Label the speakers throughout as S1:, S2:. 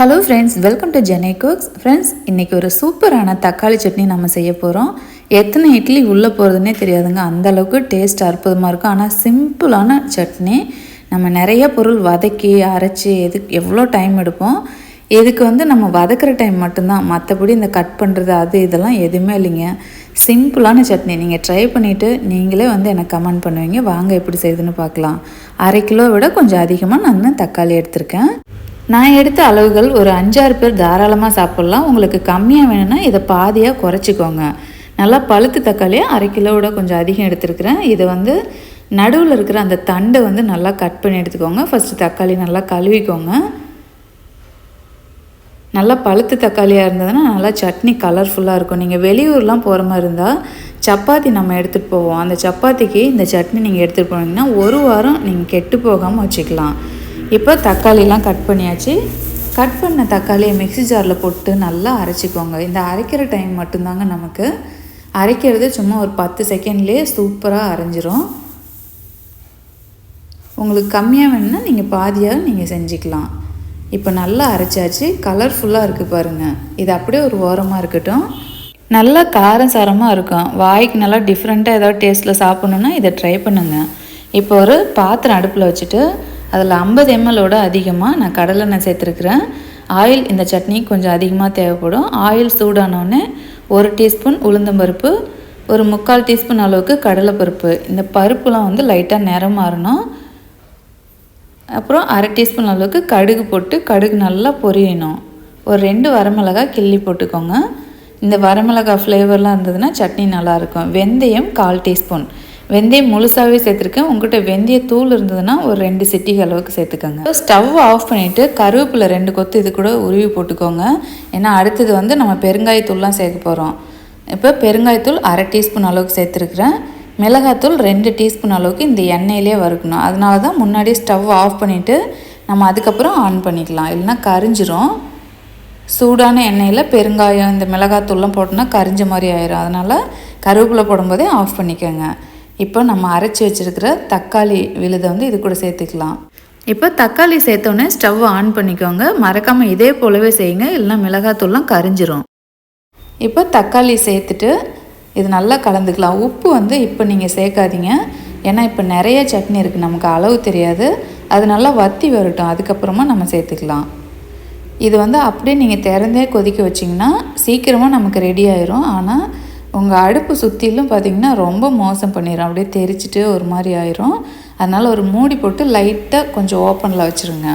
S1: Hello friends welcome to Jenai cooks friends இன்றைக்கி ஒரு சூப்பரான தக்காளி சட்னி நம்ம செய்ய போகிறோம் எத்தனை இட்லி உள்ளே போகிறதுனே தெரியாதுங்க. அந்த அளவுக்கு டேஸ்ட் அற்புதமாக இருக்கும் ஆனால் சிம்பிளான சட்னி. நம்ம நிறைய பொருள் வதக்கி அரைச்சி எதுக்கு எவ்வளோ டைம் எடுப்போம். இதுக்கு வந்து நம்ம வதக்கிற டைம் மட்டும்தான். மற்றபடி இந்த கட் பண்ணுறது அது இதெல்லாம் எதுவுமே இல்லைங்க. சிம்பிளான சட்னி. நீங்கள் ட்ரை பண்ணிவிட்டு நீங்களே வந்து எனக்கு கமெண்ட் பண்ணுவீங்க. வாங்க எப்படி செய்யுதுன்னு பார்க்கலாம். அரை கிலோ விட கொஞ்சம் அதிகமாக நான் தக்காளி எடுத்திருக்கேன். நான் எடுத்த அளவுகள் ஒரு அஞ்சாறு பேர் தாராளமாக சாப்பிட்லாம். உங்களுக்கு கம்மியாக வேணும்னா இதை பாதியாக குறைச்சிக்கோங்க. நல்லா பழுத்து தக்காளியை அரை கிலோவோட கொஞ்சம் அதிகம் எடுத்துருக்கிறேன். இதை வந்து நடுவில் இருக்கிற அந்த தண்டை வந்து நல்லா கட் பண்ணி எடுத்துக்கோங்க. ஃபஸ்ட்டு தக்காளி நல்லா கழுவிக்கோங்க. நல்லா பழுத்து தக்காளியாக இருந்ததுன்னா நல்லா சட்னி கலர்ஃபுல்லாக இருக்கும். நீங்கள் வெளியூர்லாம் போகிற மாதிரி இருந்தால் சப்பாத்தி நம்ம எடுத்துகிட்டு போவோம். அந்த சப்பாத்திக்கு இந்த சட்னி நீங்கள் எடுத்துகிட்டு போனீங்கன்னா ஒரு வாரம் நீங்கள் கெட்டு போகாமல் வச்சுக்கலாம். இப்போ தக்காளிலாம் கட் பண்ணியாச்சு. கட் பண்ண தக்காளியை மிக்சி ஜாரில் போட்டு நல்லா அரைச்சிக்கோங்க. இந்த அரைக்கிற டைம் மட்டும்தாங்க நமக்கு. அரைக்கிறது சும்மா ஒரு பத்து செகண்ட்லேயே சூப்பராக அரைஞ்சிரும். உங்களுக்கு கம்மியாக வேணும்னா நீங்கள் பாதியாக நீங்கள் செஞ்சுக்கலாம். இப்போ நல்லா அரைச்சாச்சு. கலர்ஃபுல்லாக இருக்குது பாருங்கள் இது அப்படியே ஒரு ஓரமாக இருக்கட்டும். நல்லா காரம் சாரமாக இருக்கும். வாய்க்கு நல்லா டிஃப்ரெண்ட்டாக ஏதாவது டேஸ்ட்டில் சாப்பிட்ணுன்னா இதை ட்ரை பண்ணுங்கள் இப்போ ஒரு பாத்திரம் அடுப்பில் வச்சுட்டு அதில் ஐம்பது எம்எல்லோட அதிகமாக நான் கடலெண்ணெய் சேர்த்துருக்குறேன். ஆயில் இந்த சட்னி கொஞ்சம் அதிகமாக தேவைப்படும். ஆயில் சூடானோடனே ஒரு டீஸ்பூன் உளுந்தம்பருப்பு ஒரு முக்கால் டீஸ்பூன் அளவுக்கு கடலைப்பருப்பு. இந்த பருப்புலாம் வந்து லைட்டாக நிறம் மாறணும். அப்புறம் அரை டீஸ்பூன் அளவுக்கு கடுகு போட்டு கடுகு நல்லா பொரியணும். ஒரு ரெண்டு வரமிளகாய் கிள்ளி போட்டுக்கோங்க. இந்த வரமிளகாய் ஃப்ளேவர்லாம் இருந்ததுன்னா சட்னி நல்லாயிருக்கும். வெந்தயம் கால் டீஸ்பூன். வெந்தயம் முழுசாகவே சேர்த்துருக்கேன். உங்கள்கிட்ட வெந்தய தூள் இருந்ததுன்னா ஒரு ரெண்டு சிட்டிக்கு அளவுக்கு சேர்த்துக்கோங்க. ஸ்டவ் ஆஃப் பண்ணிவிட்டு கருவேப்பிலை ரெண்டு கொத்து இது கூட உருவி போட்டுக்கோங்க. ஏன்னா அடுத்தது வந்து நம்ம பெருங்காயத்தூள்லாம் சேர்க்க போகிறோம் இப்போ பெருங்காயத்தூள் அரை டீஸ்பூன் அளவுக்கு சேர்த்துருக்குறேன். மிளகாத்தூள் ரெண்டு டீஸ்பூன் அளவுக்கு இந்த எண்ணெயிலே வறுக்கணும். அதனால தான் முன்னாடி ஸ்டவ் ஆஃப் பண்ணிவிட்டு நம்ம அதுக்கப்புறம் ஆன் பண்ணிக்கலாம். இல்லைன்னா கரிஞ்சிரும். சூடான எண்ணெயில் பெருங்காயம் இந்த மிளகாத்தூள்லாம் போட்டோன்னா கரிஞ்ச மாதிரி ஆயிரும். அதனால் கருவேப்பிலை போடும்போதே ஆஃப் பண்ணிக்கோங்க. இப்போ நம்ம அரைச்சி வச்சுருக்கிற தக்காளி விழுதை வந்து இது கூட சேர்த்துக்கலாம். இப்போ தக்காளி சேர்த்தோன்னே ஸ்டவ் ஆன் பண்ணிக்கோங்க. மறக்காமல் இதே போலவே செய்யுங்க. இல்லைன்னா மிளகாத்தூள்லாம் கரிஞ்சிரும். இப்போ தக்காளி சேர்த்துட்டு இது நல்லா கலந்துக்கலாம். உப்பு வந்து இப்போ நீங்கள் சேர்க்காதீங்க. ஏன்னா இப்போ நிறைய சட்னி இருக்குது நமக்கு அளவு தெரியாது. அது நல்லா வத்தி வரட்டும். அதுக்கப்புறமா நம்ம சேர்த்துக்கலாம். இது வந்து அப்படியே நீங்கள் திறந்தே கொதிக்க வச்சிங்கன்னா சீக்கிரமாக நமக்கு ரெடி ஆயிரும். ஆனால் உங்கள் அடுப்பு சுற்றிலும் பார்த்திங்கன்னா ரொம்ப மோசம் பண்ணிடும் அப்படியே தெரிச்சிட்டு ஒரு மாதிரி ஆயிரும். அதனால் ஒரு மூடி போட்டு லைட்டாக கொஞ்சம் ஓப்பனில் வச்சுருங்க.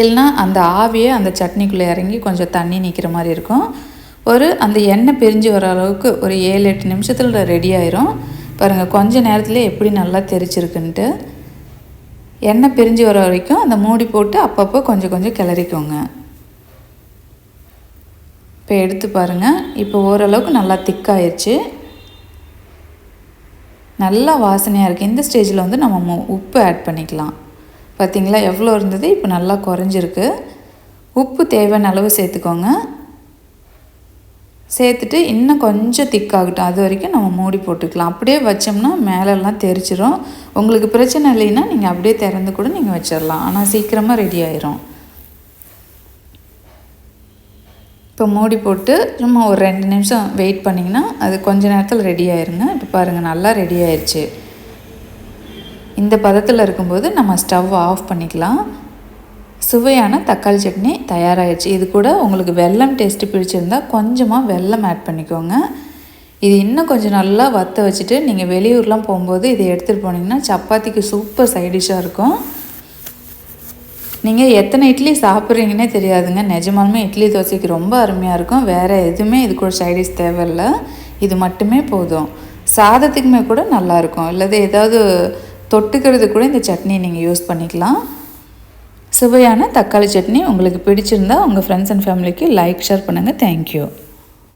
S1: இல்லைனா அந்த ஆவியை அந்த சட்னிக்குள்ளே இறங்கி கொஞ்சம் தண்ணி நிற்கிற மாதிரி இருக்கும். ஒரு அந்த எண்ணெய் பிரிஞ்சு வர அளவுக்கு ஒரு ஏழு எட்டு நிமிஷத்தில் ரெடி ஆயிரும். பாருங்கள் கொஞ்ச நேரத்தில் எப்படி நல்லா தெரிச்சிருக்குன்ட்டு. எண்ணெய் பிரிஞ்சு வர வரைக்கும் அந்த மூடி போட்டு அப்பப்போ கொஞ்சம் கொஞ்சம் கிளறிக்கோங்க. இப்போ எடுத்து பாருங்கள் இப்போ ஓரளவுக்கு நல்லா திக்காயிருச்சு நல்லா வாசனையாக இருக்குது இந்த ஸ்டேஜில் வந்து நம்ம உப்பு ஆட் பண்ணிக்கலாம். பார்த்திங்களா எவ்வளோ இருந்தது? இப்போ நல்லா குறைஞ்சிருக்கு. உப்பு தேவையான அளவு சேர்த்துக்கோங்க. சேர்த்துட்டு இன்னும் கொஞ்சம் திக்காகட்டும் அது வரைக்கும் நம்ம மூடி போட்டுக்கலாம். அப்படியே வச்சோம்னா மேலெல்லாம் தெரிச்சிடும் உங்களுக்கு பிரச்சனை இல்லைன்னா நீங்கள் அப்படியே திறந்து கூட நீங்கள் வச்சிடலாம் ஆனால் சீக்கிரமாக ரெடி ஆயிரும். இப்போ மூடி போட்டு சும்மா ஒரு ரெண்டு நிமிஷம் வெயிட் பண்ணிங்கன்னா அது கொஞ்ச நேரத்தில் ரெடி ஆயிருங்க. இப்போ பாருங்கள் நல்லா ரெடி ஆயிடுச்சு இந்த பதத்தில் இருக்கும்போது நம்ம ஸ்டவ் ஆஃப் பண்ணிக்கலாம். சுவையான தக்காளி சட்னி தயாராகிடுச்சு இது கூட உங்களுக்கு வெல்லம் டேஸ்ட்டு பிடிச்சிருந்தா கொஞ்சமாக வெல்லம் ஆட் பண்ணிக்கோங்க. இது இன்னும் கொஞ்சம் நல்லா வற்ற வச்சுட்டு நீங்கள் வெளியூர்லாம் போகும்போது இதை எடுத்துகிட்டு போனீங்கன்னா சப்பாத்திக்கு சூப்பர் சைடிஷாக இருக்கும். நீங்கள் எத்தனை இட்லி சாப்பிட்றீங்கன்னே தெரியாதுங்க. நிஜமாலுமே இட்லி தோசைக்கு ரொம்ப அருமையாக இருக்கும். வேறு எதுவுமே இது கூட சைடிஷ் தேவையில்லை. இது மட்டுமே போதும். சாதத்துக்குமே கூட நல்லாயிருக்கும் இல்லது ஏதாவது தொட்டுக்கிறது கூட இந்த சட்னி நீங்கள் யூஸ் பண்ணிக்கலாம். சுவையான தக்காளி சட்னி உங்களுக்கு பிடிச்சிருந்தா உங்கள் ஃப்ரெண்ட்ஸ் அண்ட் ஃபேமிலிக்கு லைக் ஷேர் பண்ணுங்கள் தேங்க்யூ